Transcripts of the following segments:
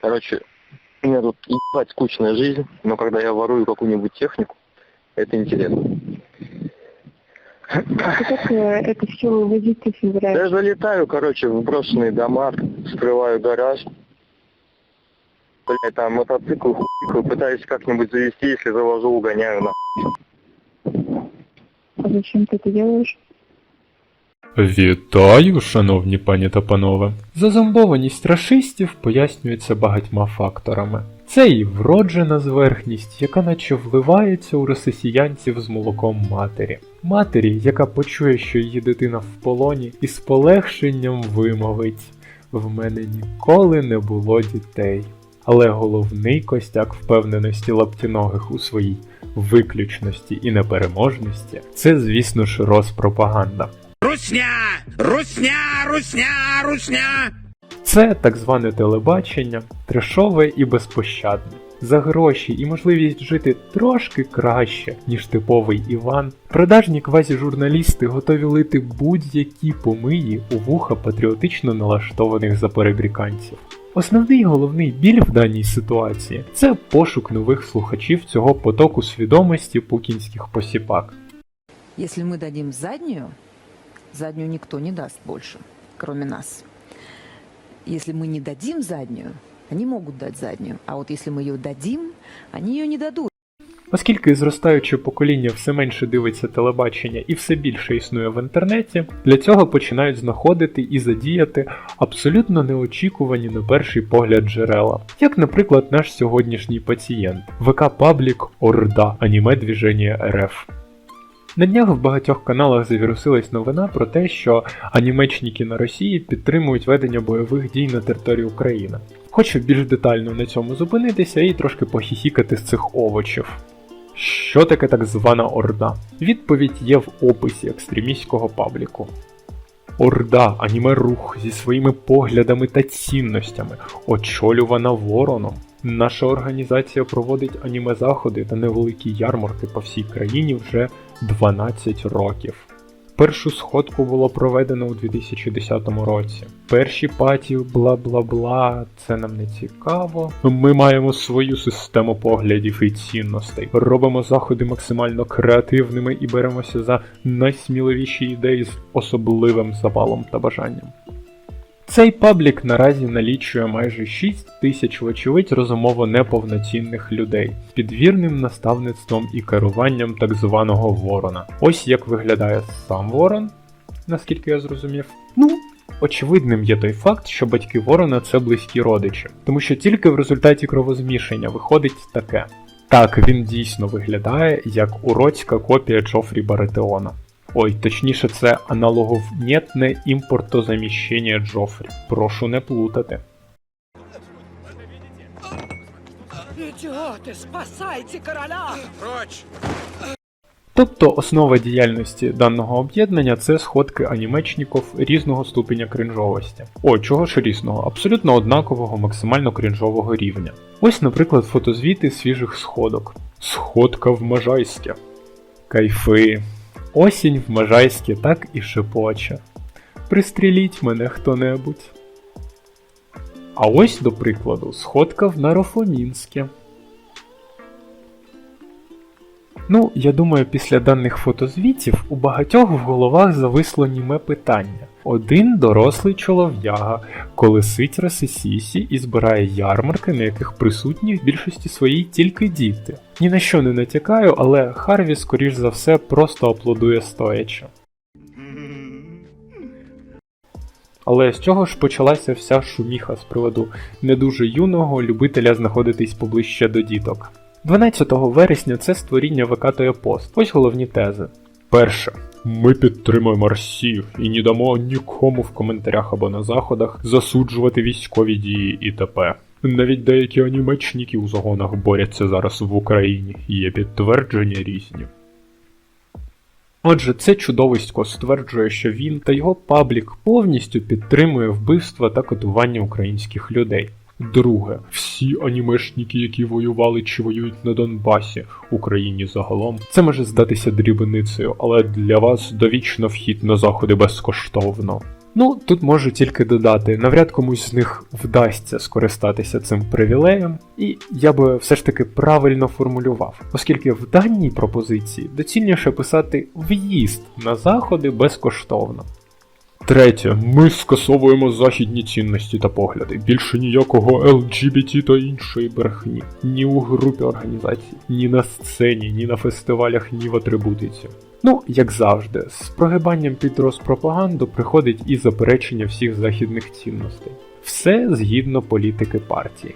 Короче, у меня тут ебать скучная жизнь, но когда я ворую какую-нибудь технику, это интересно. Как это ты собираешься? Я залетаю, короче, в брошенный дома, вскрываю гараж. Блять, там мотоцикл хуй, пытаюсь как-нибудь завести, если завожу, угоняю на. А зачем ты это делаешь? Вітаю, шановні пані та панове. Зазомбованість рашистів пояснюється багатьма факторами. Це і вроджена зверхність, яка наче вливається у росіянців з молоком матері. Матері, яка почує, що її дитина в полоні, і з полегшенням вимовить: в мене ніколи не було дітей. Але головний костяк впевненості лаптіногих у своїй виключності і непереможності це, звісно ж, розпропаганда. Русня! Русня! Русня! Русня! Це так зване телебачення, трешове і безпощадне. За гроші і можливість жити трошки краще, ніж типовий Іван, продажні квазі-журналісти готові лити будь-які помиї у вуха патріотично налаштованих заперебріканців. Основний головний біль в даній ситуації це пошук нових слухачів цього потоку свідомості пукінських посіпак. Если мы дадим заднюю, заднюю никто не даст больше, кроме нас. Если мы не дадим заднюю, они могут дать заднюю. А вот если мы ее дадим, они ее не дадут. Оскільки зростаюче покоління все менше дивиться телебачення і все більше існує в інтернеті, для цього починають знаходити і задіяти абсолютно неочікувані на перший погляд джерела, як, наприклад, наш сьогоднішній пацієнт ВК Паблік Орда Аніме Двіження РФ. На днях в багатьох каналах завірусилась новина про те, що анімечники на Росії підтримують ведення бойових дій на території України. Хочу більш детально на цьому зупинитися і трошки похіхікати з цих овочів. Що таке так звана Орда? Відповідь є в описі екстремістського пабліку. Орда аніме рух зі своїми поглядами та цінностями, очолювана вороном. Наша організація проводить аніме заходи та невеликі ярмарки по всій країні вже 12 років. Першу сходку було проведено у 2010 році. Перші паті бла бла бла, це нам не цікаво. Ми маємо свою систему поглядів і цінностей. Робимо заходи максимально креативними і беремося за найсміливіші ідеї з особливим запалом та бажанням. Цей паблік наразі налічує майже 6 тисяч вочевидь розумово неповноцінних людей під вірним наставництвом і керуванням так званого ворона. Ось як виглядає сам ворон, наскільки я зрозумів. Ну, очевидним є той факт, що батьки ворона це близькі родичі, тому що тільки в результаті кровозмішання виходить таке. Так, він дійсно виглядає як уродська копія Джофрі Баратеона. Ой, точніше, це аналоговнєтне імпортозаміщення Джофрі. Прошу не плутати. Идиоты, спасайте короля! Прочь! Тобто основа діяльності даного об'єднання це сходки анімечників різного ступеня кринжовості. О, чого ж різного, абсолютно однакового максимально кринжового рівня. Ось, наприклад, фотозвіти свіжих сходок. Сходка в Можайське. Кайфи. Осінь в Можайське так і шепоче. Пристріліть мене хто-небудь. А ось, до прикладу, сходка в Нарофомінське. Ну, я думаю, після даних фотозвітів у багатьох в головах зависло німе питання. Один дорослий чолов'яга колесить росисісі і збирає ярмарки, на яких присутні в більшості своїй тільки діти. Ні на що не натякаю, але Харві, скоріш за все, просто аплодує стоячи. Але з чого ж почалася вся шуміха з приводу не дуже юного любителя знаходитись поближче до діток? 12 вересня це створіння викатує пост. Ось головні тези. Перше. Ми підтримуємо Росію і не дамо нікому в коментарях або на заходах засуджувати військові дії і т.п. Навіть деякі анімечники у загонах борються зараз в Україні, є підтвердження різні. Отже, це чудовисько стверджує, що він та його паблік повністю підтримує вбивства та катування українських людей. Друге, всі анімешники, які воювали чи воюють на Донбасі, Україні загалом, це може здатися дрібницею, але для вас довічно вхід на заходи безкоштовно. Ну, тут можу тільки додати, навряд комусь з них вдасться скористатися цим привілеєм, і я би все ж таки правильно формулював, оскільки в даній пропозиції доцільніше писати в'їзд на заходи безкоштовно. Третє, ми скасовуємо західні цінності та погляди. Більше ніякого LGBT та іншої брехні. Ні у групі організацій, ні на сцені, ні на фестивалях, ні в атрибутиці. Ну, як завжди, з прогибанням під розпропаганду приходить і заперечення всіх західних цінностей. Все згідно політики партії.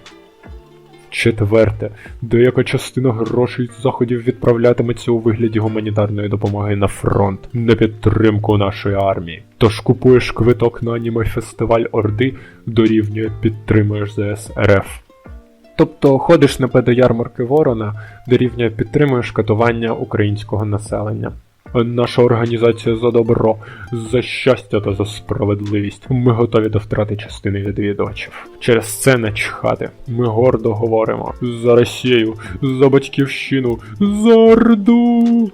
Четверте, деяка частина грошей з заходів відправлятиметься у вигляді гуманітарної допомоги на фронт на підтримку нашої армії. Тож купуєш квиток на аніме фестиваль Орди, дорівнює підтримуєш ЗС РФ. Тобто ходиш на педоярмарки Ворона, дорівнює підтримуєш катування українського населення. Наша організація за добро, за щастя та за справедливість. Ми готові до втрати частини відвідувачів. Через це не чхати. Ми гордо говоримо за Росію, за батьківщину, за Орду.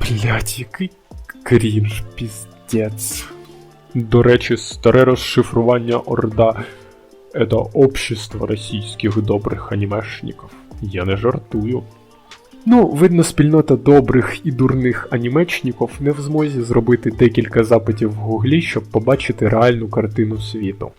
Блять, який крінж, піздець. До речі, старе розшифрування Орда это общество російських добрих анімешників. Я не жартую. Ну, видно, спільнота добрих і дурних анімечників не в змозі зробити декілька запитів в гуглі, щоб побачити реальну картину світу.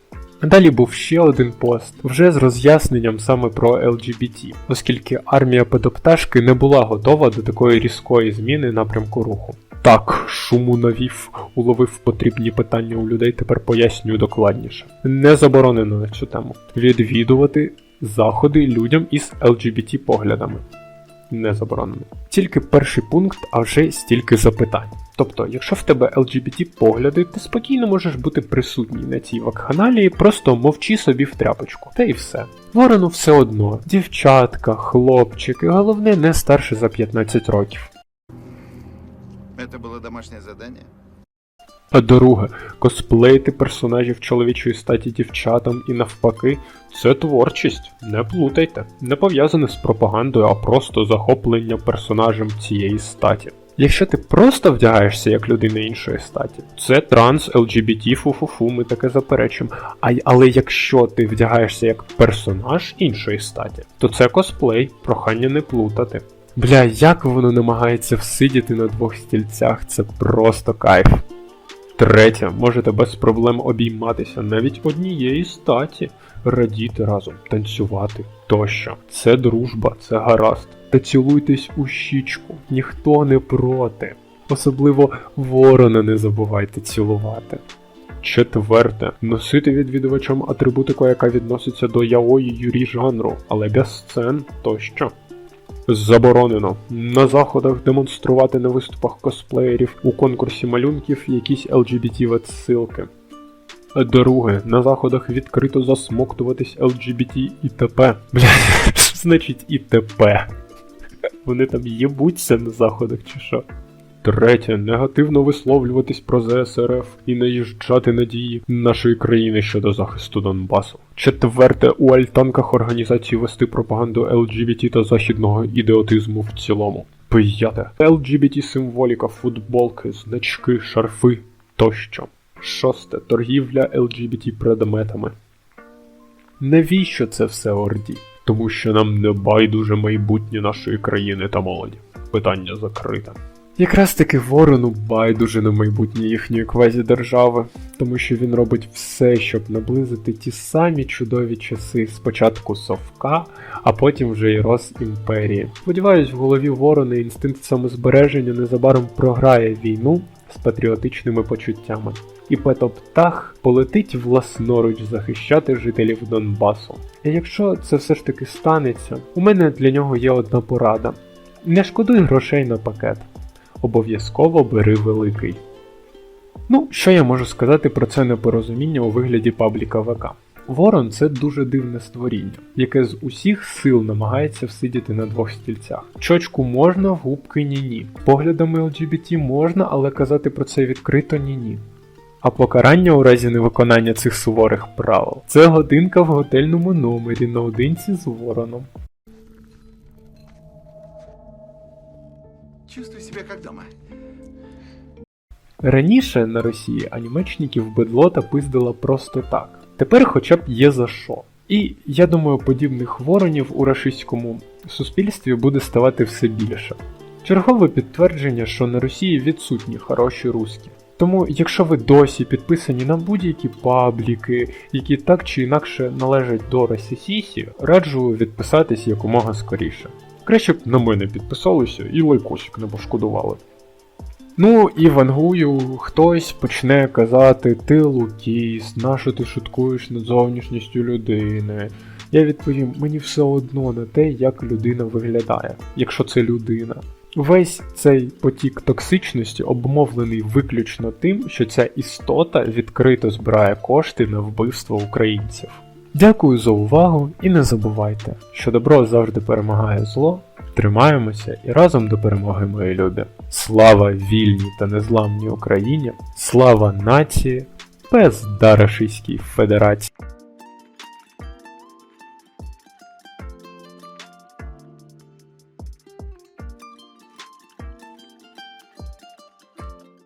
Далі був ще один пост, вже з роз'ясненням саме про LGBT, оскільки армія педопташки не була готова до такої різкої зміни напрямку руху. Так, шуму навів, уловив потрібні питання у людей, тепер пояснюю докладніше. Не заборонено на цю тему відвідувати заходи людям із LGBT поглядами не заборонено. Тільки перший пункт, а вже стільки запитань. Тобто, якщо в тебе LGBT погляди, ти спокійно можеш бути присутній на цій вакханалії, просто мовчи собі в тряпочку. Та і все. Ворону все одно, дівчатка, хлопчики, головне не старше за 15 років. Це було домашнє задание? А друге, косплеїти персонажів чоловічої статі дівчатам і навпаки, це творчість. Не плутайте, не пов'язане з пропагандою, а просто захоплення персонажем цієї статі. Якщо ти просто вдягаєшся як людина іншої статі, це транс, ЛГБТ, фу-фу-фу, ми таке заперечимо. А, але якщо ти вдягаєшся як персонаж іншої статі, то це косплей, прохання не плутати. Бля, як воно намагається всидіти на двох стільцях, це просто кайф. Третє, можете без проблем обійматися навіть однієї статі, радіти разом, танцювати тощо. Це дружба, це гаразд. Та цілуйтесь у щічку, ніхто не проти. Особливо ворона не забувайте цілувати. Четверте, носити відвідувачам атрибутику, яка відноситься до яої юрі жанру, але без сцен тощо. Заборонено на заходах демонструвати на виступах косплеєрів у конкурсі малюнків якісь LGBT відсилки. Друге, на заходах відкрито засмоктуватись LGBT і т.п. Бля, значить і т.п? Вони там єбуться на заходах чи що? Третє, негативно висловлюватись про ЗСРФ і наїжджати надії нашої країни щодо захисту Донбасу. Четверте, у альтанках організації вести пропаганду LGBT та західного ідеотизму в цілому. П'яте. LGBT символіка, футболки, значки, шарфи тощо. Шосте. Торгівля LGBT предметами. Навіщо це все Орді? Тому що нам не байдуже майбутнє нашої країни та молоді. Питання закрите. Якраз таки ворону байдуже на майбутнє їхньої квазідержави, тому що він робить все, щоб наблизити ті самі чудові часи спочатку совка, а потім вже й роз імперії. Сподіваюсь, в голові ворона інстинкт самозбереження незабаром програє війну з патріотичними почуттями. І Петоптах полетить власноруч захищати жителів Донбасу. І якщо це все ж таки станеться, у мене для нього є одна порада: не шкодуй грошей на пакет обов'язково бери великий. Ну, що я можу сказати про це непорозуміння у вигляді пабліка ВК? Ворон це дуже дивне створіння, яке з усіх сил намагається всидіти на двох стільцях. Чочку можна, губки ні-ні. Поглядами LGBT можна, але казати про це відкрито ні-ні. А покарання у разі невиконання цих суворих правил це годинка в готельному номері наодинці з вороном. Чувствую себя как дома. Раніше на Росії анімечників бедлота пиздила просто так. Тепер хоча б є за що. І я думаю, подібних воронів у рашистському суспільстві буде ставати все більше. Чергове підтвердження, що на Росії відсутні хороші руські. Тому, якщо ви досі підписані на будь-які пабліки, які так чи інакше належать до Росісісі, раджу відписатись якомога скоріше. Краще б на мене підписалися і лайкосик не пошкодували. Ну і вангую, хтось почне казати ти лукіст, нащо ти шуткуєш над зовнішністю людини. Я відповім, мені все одно на те, як людина виглядає, якщо це людина. Весь цей потік токсичності обумовлений виключно тим, що ця істота відкрито збирає кошти на вбивство українців. Дякую за увагу і не забувайте, що добро завжди перемагає зло. Тримаємося і разом до перемоги, мої любі. Слава вільній та незламній Україні! Слава нації! пезда Рашистській Федерації!